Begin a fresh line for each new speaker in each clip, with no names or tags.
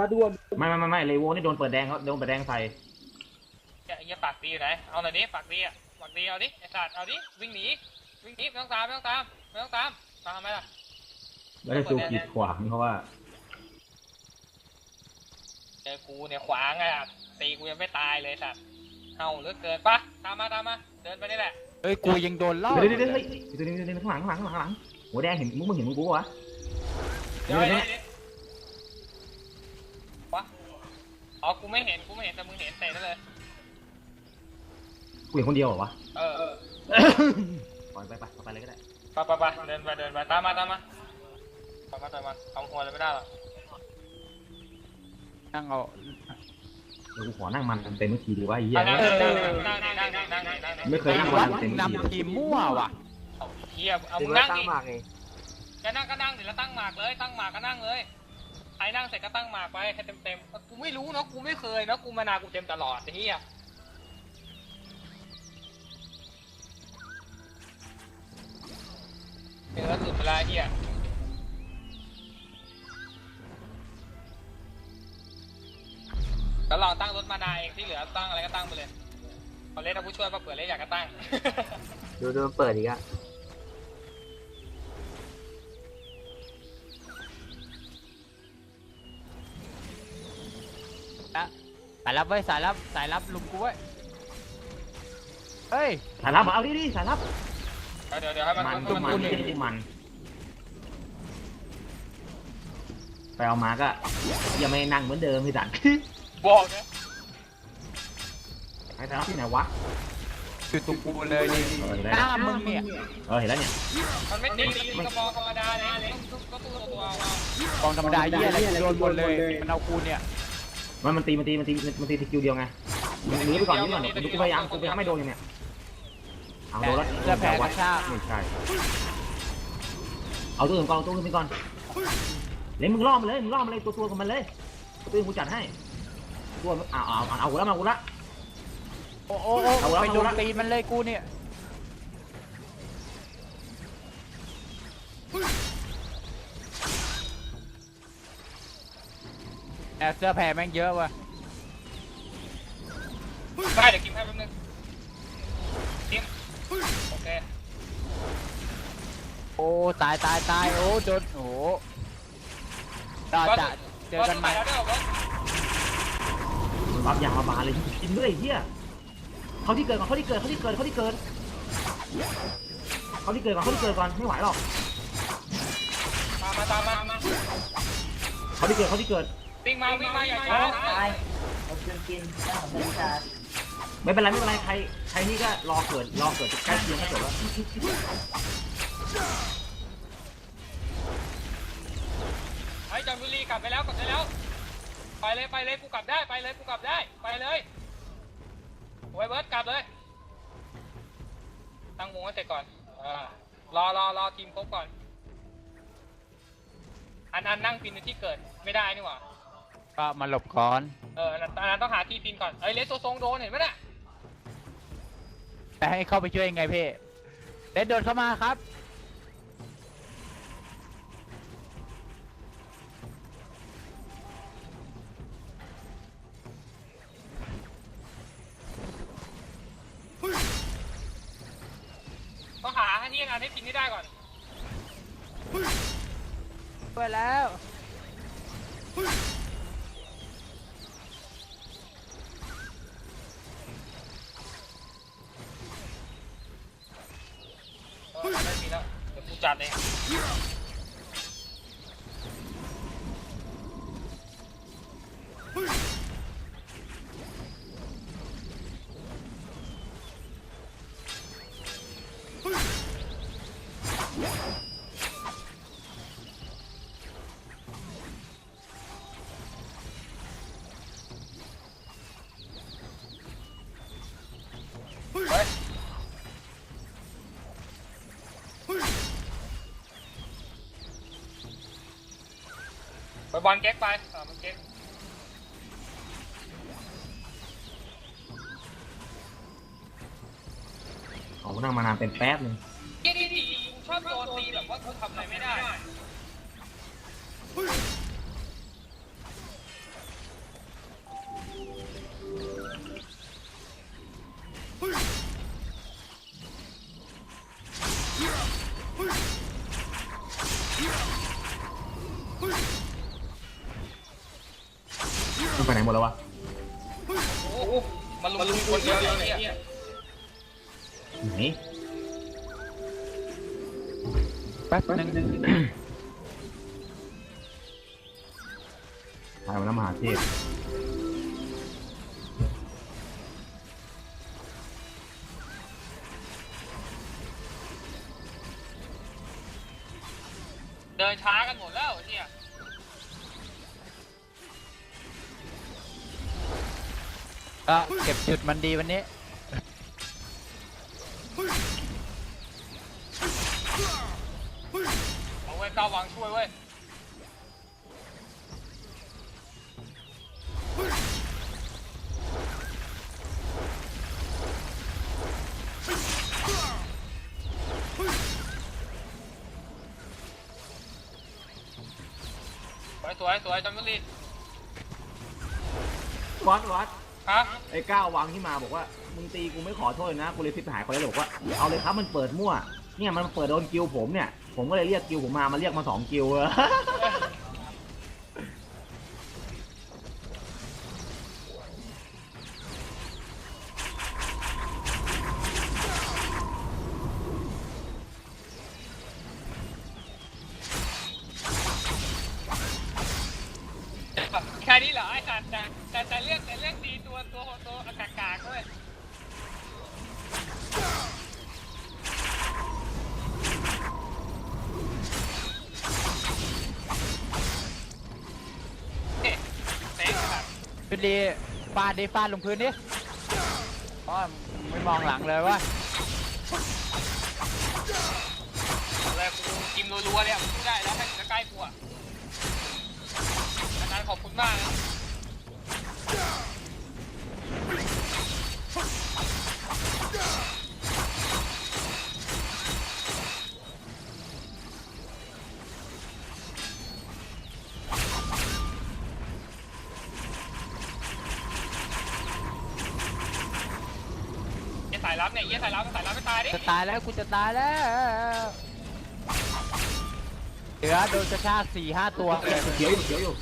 วั
ดดวง
ไม่ไม่ไม่ไม่เลโวนี่โดนเปิดแดงเขาโดนเปิดแดงใส่
ไอ้เหี้ยปากดีอยู่ไหน เอาหน่อยดิปากดีอะปากดีเอาดิไอ้สัตว์เอาดิวิ่งหนีวิ่งหนีไม่ต้องตามไม่ต้องตามไม่ต้องตามตามทำไมล่ะ
แล้วก็จูกีดขวางเพราะว่า
เจอกูเนี่ยขวางอะตีกูยังไม่ตายเลยสัตว์เฮาเหลือเกินปะตามมาตามมาเดินไปนี่แหละ
เฮ้ยกูยังโดนล่อ
เดี๋ยวเดี๋ยวเดี๋ยวเฮ้ยเดี๋ยวเดี๋ยวเดี๋ยวข้างหลังข้างหลังข้างหลังหัวแดงเห็นมึงมึงเห็นมึงกูวะ
เดี๋ยวเดี๋ยวเดี๋ยววะ อ๋อ กูไม่เห็น กูไม่เห็น แต่มึงเห็นเตะนั่นเลย
กูเห็นคนเดียวเหรอวะ
เออเออ
ปล่อยไปไปไปเลยก็ได้
ไปไปไปเดินไปเดินไปตามมาตามมาตามมาตามมาทำหัวเลยไม่ได้หรอก
นั่งเอา
เดี๋ยวกูขอนั่งมันเต็มเมื่อทีดีว่าไอ้เหี้ย
นั่งนั่งนั่งนั่งนั่งนั่งนั่งนั่งนั่งนั่ง
ไม่เคยนั่ง
วั
วั
ด
นเต็มที
นำทีมมั่วว่ะ
เอาเฮียเอา
ถึ
มึ
ง
ง
แล้ว
นั่ง
ตั้ง
ดิ
หมากเอง
จะนั่งก็นั่งดิแล้วตั้งหมากเลย ตั้งหมากก็นั่งเลย ใครนั่งเสร็จก็ตั้งหมากไปให้เต็มเต็มๆกูไม่รู้เนาะกูไม่เคยเนาะกูมานากูเต็มตลอดไอ้เฮียเนื้อสุดเวลาเฮียแล้วเราตั้งรถมานาเองที่เหลือตั้งอะไรก็ตั้งไปเลยเอาเล่นเอาผู้ช่วยมาเปิดเล่นอยากก็ตั้ง
ดูดูเปิดอีกอะา
ยรับไว้ยสายรับสายรับลุมกูไว้ยเฮ้ย
สายลับมาเอาดิดิสายลับ
เดี๋ยวเดี๋ยวให้มัน
มัน
ให้
ก็
มัน
มัน
ขึ้น
นี่คือมันไปเอามาก็ยังไม่นั่งเหมือนเดิมพี่สัน
บอกนะ
ไอ้สายลับที่ไหนวะ
จุดตุกกูเลยนี่
เออเห็น
ห
แล้ว
น้ามึงเนี่ย
เออเห็นแล้วเนี่ย
มันไม่ตีตีกระบอกธรรมดาเลยก็ตู้ตัวเอา
กองธรรมดาเยี่ยอะไรกูโดนหมดเลยมันเอากูเนี่ย
มันมันตีมันตีมันตีมันตีสกิลเดียวไงมึงหนีไปก่อนนีไปก่อนดี๋ยวกูพยายามกูพยายามไม่โดนอย่างเนี้ยเอาโดนแล้ว
เสื้อแพ้กระชาก
ไม่ใช่เอาตัวอื่นก่อนเอาตัวอื่นไปก่อนเลยมึงล่อมันเลยมึงล่อมันเลยตัวตัวของมันเลยตัวอื่นกูจัดให้ตัวเอาเอาเอาเอากูแล้วมากูละ
โอ้โอ้
เอาละ
ไปโดนตีมันเลยกูเนี่ย แอบเสื้อแผ่แม่งเยอะว่ะ
ได้เดี๋ยวกินให้แป๊บนึงกินโอเค
โอ้ตายตายตายโอ้โดนโอ้โหเราจะเจอกันใหม่
แล้วด้วยเหรอ
มันรับยามาบานเลยกินด้วยไอ้เฮียเขาที่เกิดก่อนเขาที่เกิดเขาที่เกิดเขาที่เกิดเขาที่เกิดก่อนเขาที่เกิดก่อนไม่ไหวหรอก
ตามมาตามมามา
เขาที่เกิดเขาที่เกิด
วิ่งมาวิ่งมาอย่าช้า
ไม่เป็นไรไม่เป็นไรใครใครนี่ก็รอเกิดรอเกิดใกล้เคียงก็จบแล้ว
ไอ้จอมบุรีกลับไปแล้วกลับไปแล้ว ไปเลยไปเลยกูกลับได้ไปเลยกูกลับได้ไปเลยไว้เบิร์ดกลับเลย ตั้งวงให้เสร็จก่อนอ่ารอรอรอทีมครบก่อน อันอันนั่งพินในที่เกิดไม่ได้นี่หว่า
ก็มาหลบก่อน
เอออันนั้นอันนั้นต้องหาที่พินก่อนเอ้ยเลสโซทรงโดนเห็นไหมน่ะ
แต่ให้เข้าไปช่วยยังไงพี่เด็ดโดดเข้ามาครับ
บอลเก๊กไปอ่ามันเก๊ก
อ๋อของนั่งมานานเป็นแป๊บนึง
เยี่ยดีดีกูชอบโดนตีแบบว่ากูทำอะไรไม่ได้
หนหมดแล้ววะ
โอ้โหมาลุมลุมคนเดียวเลยเนี่ย
ไหน
แป๊บนึง
ตายมาแล้วมหาเทพ
เก็
บจุดมันดีวันนี้
เอาไว้ก้าววางช่วยเว้ยสวยสวยสวยจัมบุรี
วัดวัด
ฮะ
ไอ้ก้าววางที่มาบอกว่ามึงตีกูไม่ขอโทษนะกูเลยพิษหายคนเลยบอกว่าเอาเลยครับมันเปิดมั่วเนี่ยมันเปิดโดนกิวผมเนี่ยผมก็เลยเรียกกิวผมมามาเรียกมาสองกิว เออ
แค่นี้เหรอไอ้สัตว์แต่แต่แต่เรื่องแต่เรื่องดีตัวตัวตัวอากาศกากเว้ยเอ๊ะเซ็งขนา ดี
ฟาดดิฟาดลงพื้นดิเพราะไม่มองหลังเลยว่า
อะไรกูกิมรัวๆเลยอะกูได้แล้วให้ถึงใกล้กูอะอาจารย์ขอบคุณมากนะ ลับเนี่ยเยี่ยสายลับสายลับไม่ตายดิ
จะตายแล้วกูจะตายแล้วเหลือโดนกระชากสี่ห้าตัว
เขียวอยู่เขียวอยู่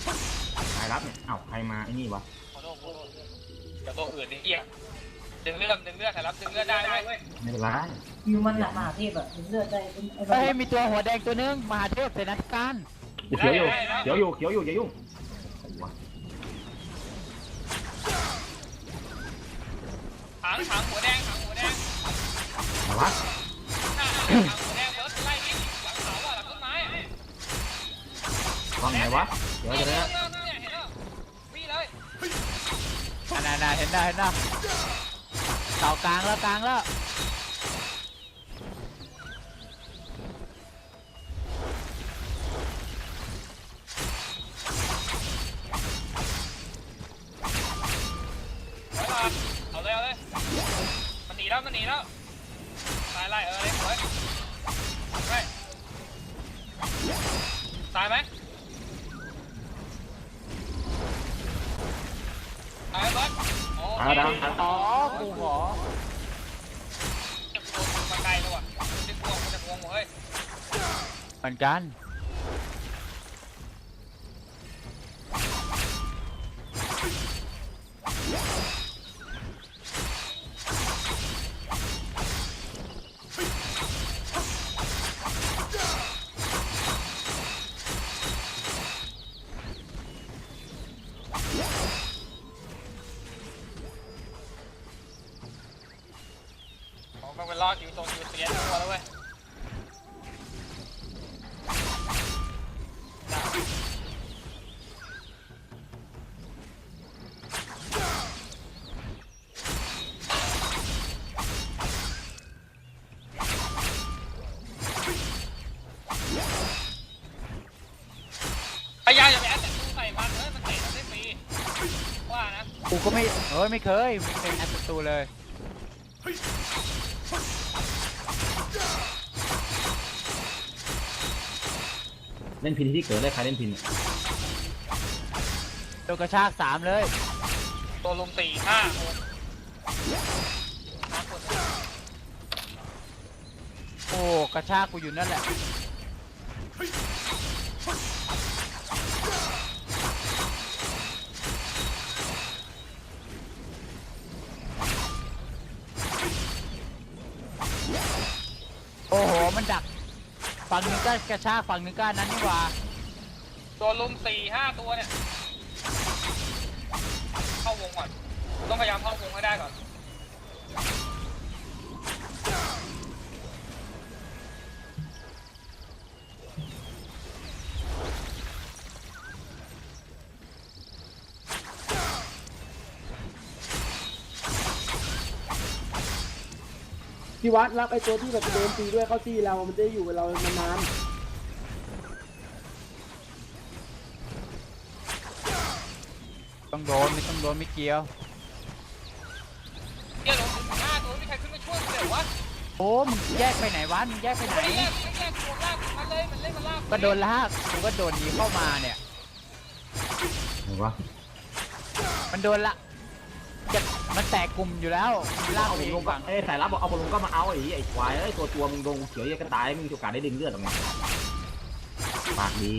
สายรับเนี่ยอ้าวใครมาไอ้นี่วะ
ขอโทษขอโทษเดี๋ยวตัวอื่นนี่เยี่ยดึงเลือดดึงเลือดสายลับดึงเลือดได้เว้ย
ไม่เป็นไร
คิวมันหนักมหาเทพอะเป็นเลือดได้เป็นไอ้
เฮ้ยมีตัวหัวแดงตัวนึงมหาเทพเสนาธิการ
เขียวอยู่เขียวอยู่เขียวอยู่อย่ายุ่งวะ
หางหางหัวแดงหางหัวแด
วา
งไหน
วะ เดี๋ยว
เนี่ย
เดี๋ยว
เห็
เดี๋ยว
นแล้วมีเลย
อันนั้นนเห็นได้เห็นได้เสากลางแล้วกลางแล้ว กั
น กู
ก็
ไม่เฮ้ยไม่
เคยไม่เคยแอดประตูเลย
เล่นพินที่เกิดได้ใครเล่นพิน
โดนกระชากสามเลย
ตัวลุมสี่ห้าหกห้าคน
โอ้กระชากกูอยู่นั่นแหละ ก็กระชากฝั่งหนึงก็อันนั้นนี่หว่า
ตัวลุมสี่ห้าตัวเนี่ย เข้าวงก่อน ต้องพยายามเข้าวงให้ได้ก่อน
พี่วัดรับไอ้ตัวที่แบบโดนตีด้วยเข้าตีเรา มันจะได้อยู่กับเรานาน
ต้ โดนไม่ต้องโดนไม่เกี่ยว
เฮียลุมสี่ห้าตัวไม่มีใครขึ้นมาช่วยกูเลยวะ
โอ้มึงแยกไปไหนวะมึงแยกไปไหน
ไม่ได้แยกไม่ได้แยกตัวลากมันเลยมันเล่นมันลาก
ก็โดนลากกูก็โดนหนีเข้ามาเนี่ย
ไหนวะ
มันโดนละจะมันแตกกลุ่มอยู่แล้วลาก
เอา
ไป
ผม
เอ
ล
ง
งก็
ฝั่ง
เอ้ยสายลับบอกเอาผมลงก็มาเอาไอ้ไอ้ควายไอ้ยตัวตัวมึงโดนเขียวเหี้ยก็ตายมึงมีโอกาสได้ดึงเลือดออกมาปากดี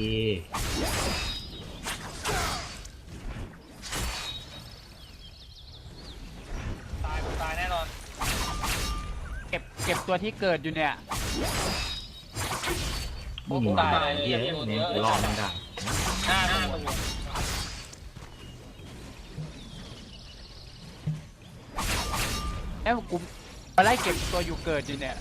ตายกูตายแน่นอน
เก็บเก็บตัวที่เกิดอยู่เนี่ย
มึงตายเหี้ยเนี่ยรอไม่ได้
ห้าตัว
แล้วกูมาไล่เก็บตัวอยู่เกิดอยู่เนี่ย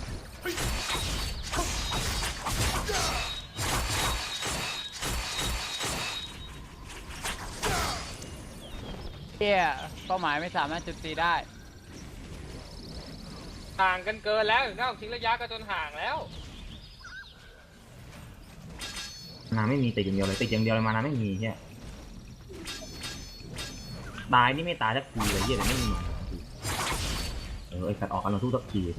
เฮียเป้าหมายไม่สามารถจุดตีได้
ห่างกันเกินแล้วถึงได้ออกทิ้งระยะกันจนห่างแล้ว
นาไม่มีติดอย่างเดียวเลยติดอย่างเดียวเลยมานาไม่มีเฮียตายนี่ไม่ตายสักทีเลยเฮียแต่ไม่มีมาสักทีเออไอ้สัตว์ออกกันเราทุกสักทีเลย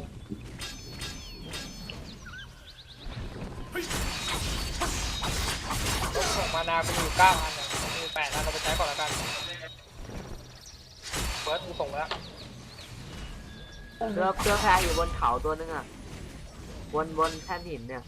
ส่งมานากูมีอยู่เก้าอันเนี่ยมีอยู่แปดอันเราไปใช้ก่อนแล้วกันเฟิร์สกูส่งไปแล้ว
เรือเรือแพรอยู่บนเขาตัวนึงอะบนบนแท่นหินเนี่ย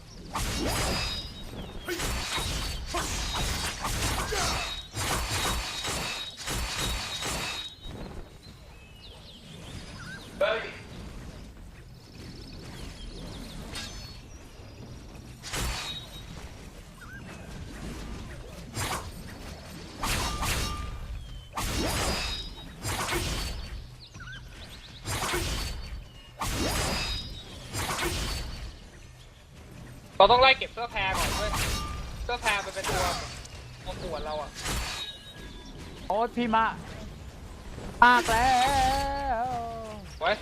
เราต้องไล่เก็บเสื้อแพรก่อนเว้ยเสื้อแพรมันเป็นตัวตัวปวดเราอะ
โอ้ยพี่มะมากแล้ว
ไว้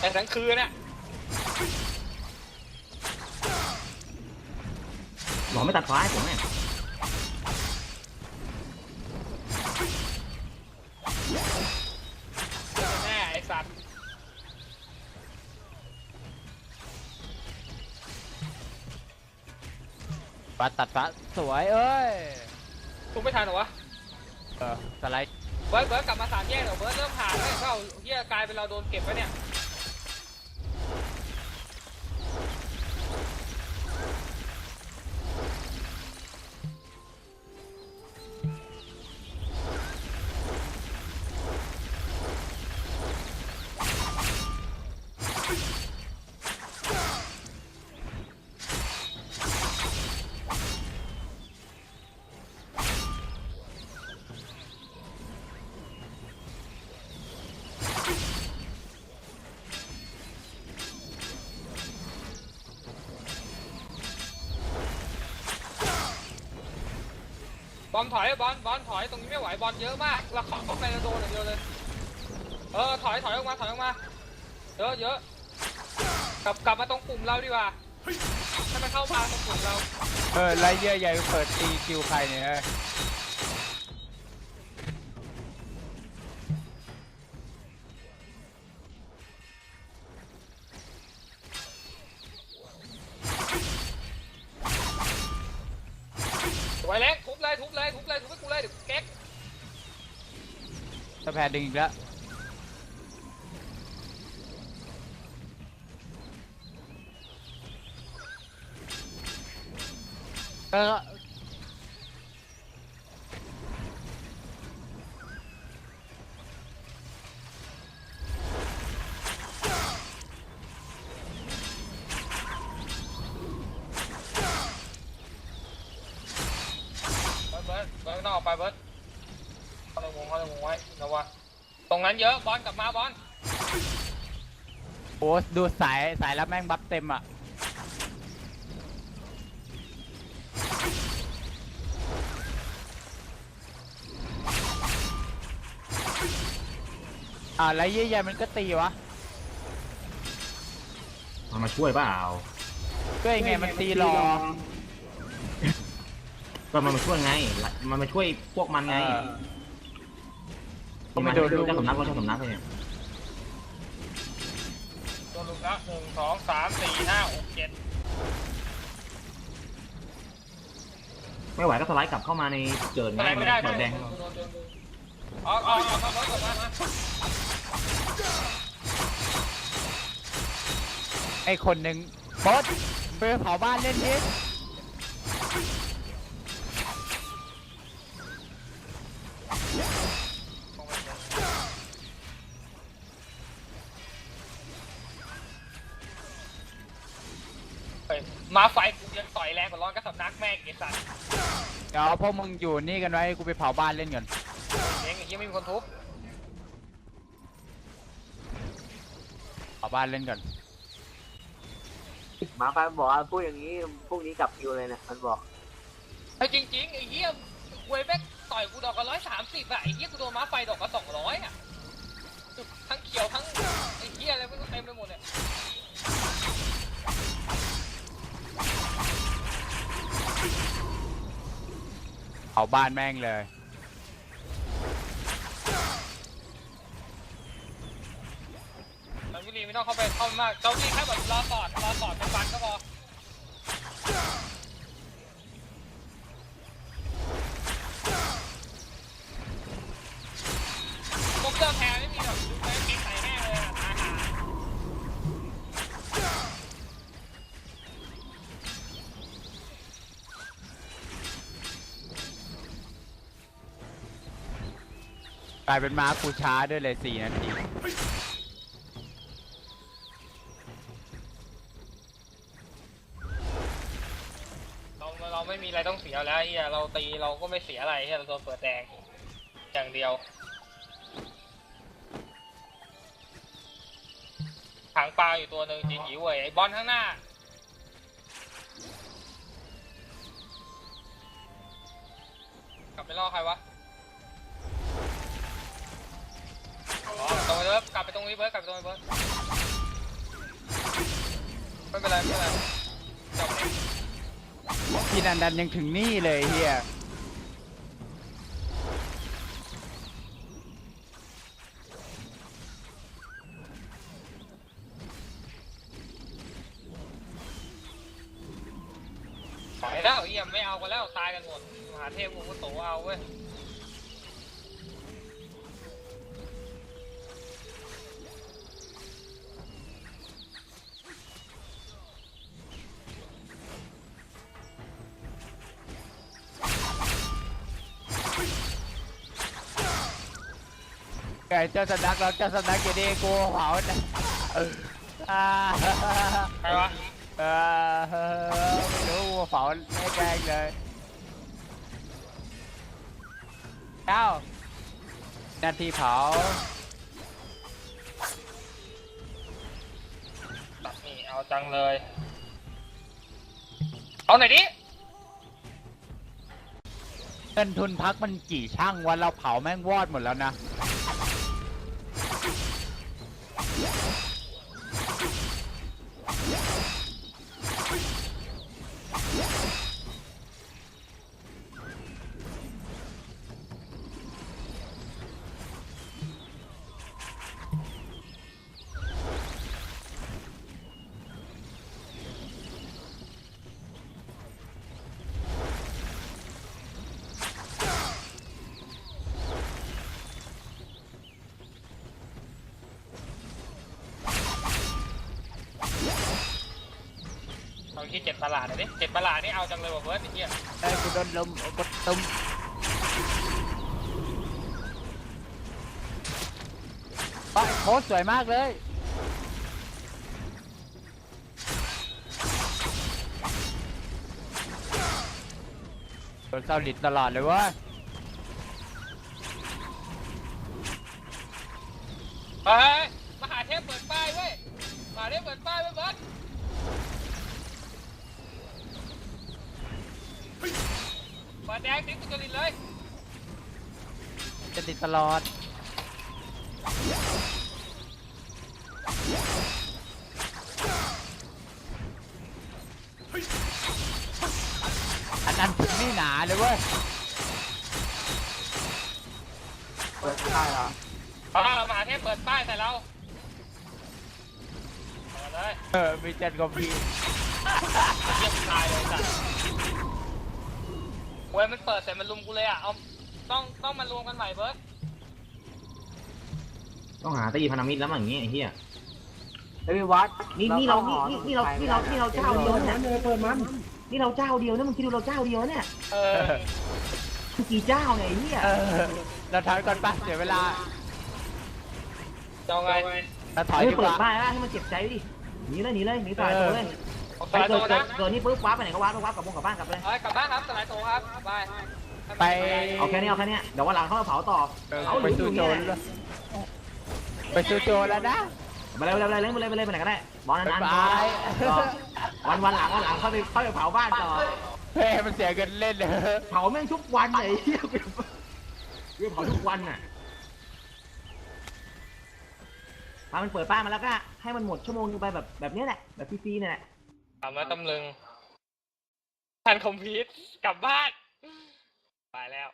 แต่ทั้งคืนน่ะ
หลอไม่ตัดฟ้าให้ผมแม่ง
ปัดตัดฟ้าสวยเอ้ย
ทุกไม่ทันเหรอวะ
เออสไลด์
เบิร์ดเบิร์ดกลับมาสามแยกเดี๋ยวเบิร์ดเริ่มผ่านแล้วเข้าเฮียกลายเป็นเราโดนเก็บไปเนี่ย อลถอยบอลบอลถอยตรงนี้ไม่ไหวบอลเยอะมากเราขอเข้าไปแล้วโดนอย่างเดียวเลย เออถอยถอยออกมาถอยออกมา เยอะเยอะกลับกลับมาตรงกลุ่มเราดีกว่าให้มันเข้ามาตรงกลุ่มเรา
เออไล่เยื่อใยเปิดตีคิวใครเนี่ยเอ้ย สแพรดึงอีกแล้วเออ
เบิร์ดเบิร์ดเบิร์ดนอกออกไปเบิร์ดเข้าในวงเข้าในวงไว้นะวะตรง นั้นเยอะบอลกลับมาบอล
โอ้ดูสายสายแล้วแม่งบัฟเต็มอะอ่าวแล้วเยี่ยยมันก็ตีวะ
มันมาช่วยเปล่า
ก็ยังไงมันตีรอ
ก็มันมาช่วยไง มันมาช่วยพวกมันไง
เออ
ก็มาโดนเจ้าสำนักก็เจ้าสำนักเลยเนี่ย
โดนลุมละหนึ่งสองสามสี่ห้าหกเจ็ด
ไม่ไหวก็สไลด์กลับเข้ามาในเกิด
อะไร
ง่าย
ไม่ได้
เกิดแดง
โดนโดนโดนออกออกออกมาเบิร์ดกลับมามา
ไอคนหนึ่งบอสไปเผาบ้านเล่นดิ
มาไฟกูยังต่อยแรงกว่าร้อนก็สำนักแม่งไอ้สัตว์
เดี๋ยวพวกมึงอยู่นี่กันไว้กูไปเผาบ้านเล่นก่อน
เองไอ้เหี้ยังไม่มีคนทุบ
เผาบ้านเล่นก่อน
หมาไฟบอกว่าพูดอย่างนี้พรุ่งนี้กลับคิวเลยนะมันบอก
ไอ้ยจริงๆไอ้เหี้ยเว้ยแม่งต่อยกูดอกละร้อยสามสิบอะไอ้เหี้ยกูโดนม้าไฟดอกละสองร้อยอะทั้งเขียวทั้งไอ้เหี้ยอะไรไม่รู้เต็มไปหมดเลยา
บ้านแม่งเลย
เจ้าวิลีไม่ต้องเข้าไปเข้ามากเจ้าที่แค่แบบรอสอดรอสอดเป็นฟันก็พอ กลาย
เป็นม้ากูช้าด้วยเลยสี่นาที
เราเราไม่มีอะไรต้องเสียแล้วไอ้เฮียเราตีเราก็ไม่เสียอะไรเฮียเราโดนเปิดแดงอย่างเดียวถังปลาอยู่ตัวหนึ่งจินหิวเว้ยไอ้บอลข้างหน้ากลับไปล่อใครวะ ตรงไปเบิร์ดกลับไปตรงนี้เบิร์ดกลับไปตรงนี้เบิร์ดไม่เป็นไรไม่เป็นไรจบเอง
พี่นันดันยังถึงนี่เลยเฮีย
ถอยแล้วเยี่ยมไม่เอากันแล้วตายกันหมดมหาเทพกูก็โตเอาเว้ย
ไอ้เจ้าสำนักเราเจ้าสำนักอยู่ดีกูเผานะอ่า
ใครวะ
เออไม่รู้กูเผาไม่แดงเลยเอ้านาทีเผา
ตัดนี่เอาจังเลย เอาหน่อยดิ
เงินทุนพักมันกี่ช่างวันเราเผาแม่งวอดหมดแล้วนะา
งทีเจ็ดประหลาดหน่อยดิเจ็ดประหลาดนี่เอาจังเลยว่ะเบิร์ดไอ้เหี้ย
เอ้ยกูโดนลมกดตุ้มโอ้ยโคตรสวยมากเลยโดนเซาลิดตลอดเลยเวะ
เฮ้ยมหาเทพเปิดป้ายเว้ยมหาเทพเปิดป้ายเว้ยเบิร์ด ปิดแดงทิ้งตุกลินเลย
จะติดตลอด อันนั้นถึงนี่หนาเลยเว้ย
เปิดได้เหรอ
เออมหาเทพเปิดป้ายใส่เราเอามาเลย
เออมีจัดกว่าพี่
เยี่ยมตายเลยจ้ะ เว้ยมันเปิดแต่มันลุมกูเลยอะ เอา ต้องต้องมารวมกันใหม่เบิร์ด
ต้องหาตีพันธมิตรแล้วมั้งอย่างงี้ไอ้เหี้ย
เฮ้ยวัด
นี่นี่เรานี่นี่เรานี่เรานี่เราเจ้าเดียว
เปิด
เนี่
มั
ย
นเลยเปิดมัน
นี่เราเจ้าเดียวนะมึงคิดดูเราเจ้าเดียวเนี่ย
เออ
มึงกี่เจ้าเนี่ยไอ้เหี้ย
เออเราถอยก่อนปะเสียเวลา
จะเอาไง
เราถอย
เฮ้ย
ดีก
เปิด
ว่า
ป้ายแล้วให้มันเจ็บใจดิหนีเลยหนีเลยหนีตายตัวเลย
เอา
ไป
สลาย
เกิ
ตั
ด
ว
เกิ
นะ
ดเกิดนี่ปุ๊บว้าไปไหนก็ว้าไปว้ากลับวงกลับบ้านกลับเลย
เอ้ยกลับบ้านครับสลายตัวครับไป
ไป
เอาแค่นี้เอาแค่นี้เดี๋ยววันหลังเขามาเผาต่อ
เออ
เอา
ไปสู้โจร
เลย
แล้วไปสู้โจรแล้วนะ
ไปเลยไปเลยไปเลยไปเลยไปเลยไปไหนก็ได้บอลนานๆ
บ๊ายบาย
ต่อวันวันหลังวันหลังเขาไปเขาไปเผาบ้านต่อ
เฮ้ยมันเสียเงินเล่นเลย
เผาแม่งทุกวันเลยไอ้เหี้ยเรื่องเผาทุกวันน่ะพามันเปิดป้ายมาแล้วก็ให้มันหมดชั่วโมงนึงไปแบบแบบนี้แหละแบบฟรีๆเนี่ยแหละ
กลับมาตำลึงทันคอมพิวต์กลับบ้านไปแล้ว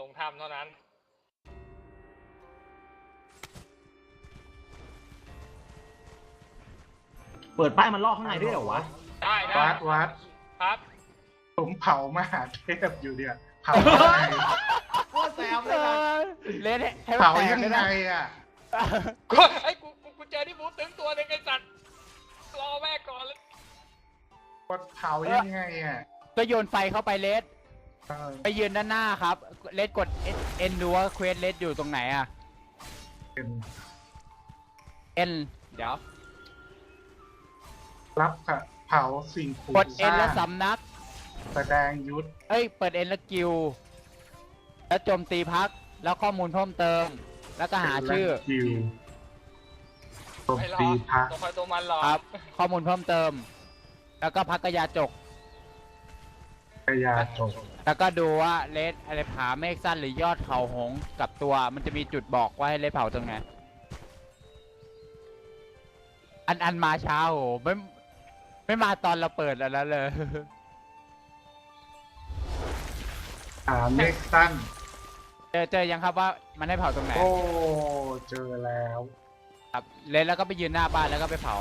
ลงถ้ำเท่านั้น
เปิดป้ายมันล่อข้างในด้วยเหรอวะ
ได้ได้
วัดวัด
ครับ
ผมเผามหาเทพอยู่เนี่ยเผายังไง
โคตรแซม
เอ
เลยนะ
อเล่นให้ให้มัน
เผา
แตก
ยัง
เลย
ไง
นะ
อะ
ไอ้ยกูกูกูเจอที่บูธตึงตัวหนึงไอ้สัตว์รอแม่ก่อนเลย
กดเผายังไงอะ
ก็โยนไฟเข้าไปเลส
เออ
ไปยืนด้านหน้าครับ เลสกดเอ็นดูว่าเควสเลสอยู่ตรงไหนอะ
เป็น
เอ็นเดี๋ยว
รับค่ะเผาสิ่งปลู
กดเอ็น
สร้าง
แล้วสำนัก
แสดงยุทธ
เอ้ย เปิดเอ็นแล้วกิว แล้วโจมตีพัก แล้วข้อมูลเพิ่มเติม แล้วก็หาชื่อ
คิวโจม
ไอ้รอ
ตีพระ
ตัวใครตัวมันรอ
ครับ ข้อมูลเพิ่มเติม แล้วก็พักกยาจก
กยาจบ
แล้วก็ดูว่าเลสอะไรผาเมฆสั้นหรือยอดเขาหงส์กับตัวมันจะมีจุดบอกว่าให้เลสเผาตรงไหนอันอันมาเช้าโหไม่ไม่มาตอนเราเปิดแล้วนะเลย
หาเมฆสั้น
เจอเจอยังครับว่ามันให้เผาตรงไหน
โอ้ เจอแล้ว
ครับเลสแล้วก็ไปยืนหน้าบ้านแล้วก็ไปเผา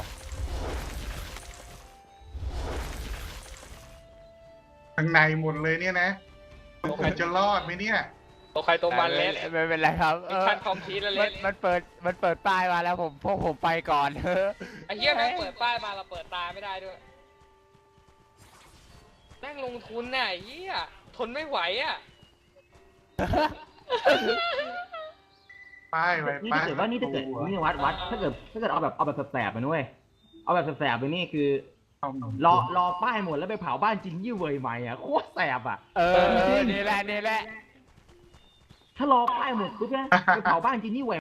ข้างในหมดเลยเนี่ยนะผมจะรอดไหมเนี่ย
ตัวใครตัวมันเล่น
ไม่เป็นไรครับเอ
มิช
อ
ชั่นคอมพิวต์แล้ว
มั
เล่
น
น
มันเปิดมันเปิดป้ายมาแล้วผมพวกผมไปก่อน
ไอ้เหี้ยแม่งเปิดป้ายมาเราเปิดตาไม่ได้ด้วยแม่งลงทุนน่ะไอ้เหี้ยทนไม่ไหวอะ
ป้ายไว้
นี่
ป้า
ถ้ายเกิดว่านี่ถ้าเกิดนี่วัดวัดถ้าเกิดถ้าเกิดเอาแบบเอาแบบแสบๆไปนุ้ยเอาแบบแสบๆไปนี่คือ รอรอป้ายหมดแล้วไปเผาบ้านจริงยี่เวยใหม่อะโคตรแสบอะ
เออนี่แหละนี่แหละ
ถ้ารอป้ายหมดปุ๊บนะไปเผาบ้านจริงยี่เวย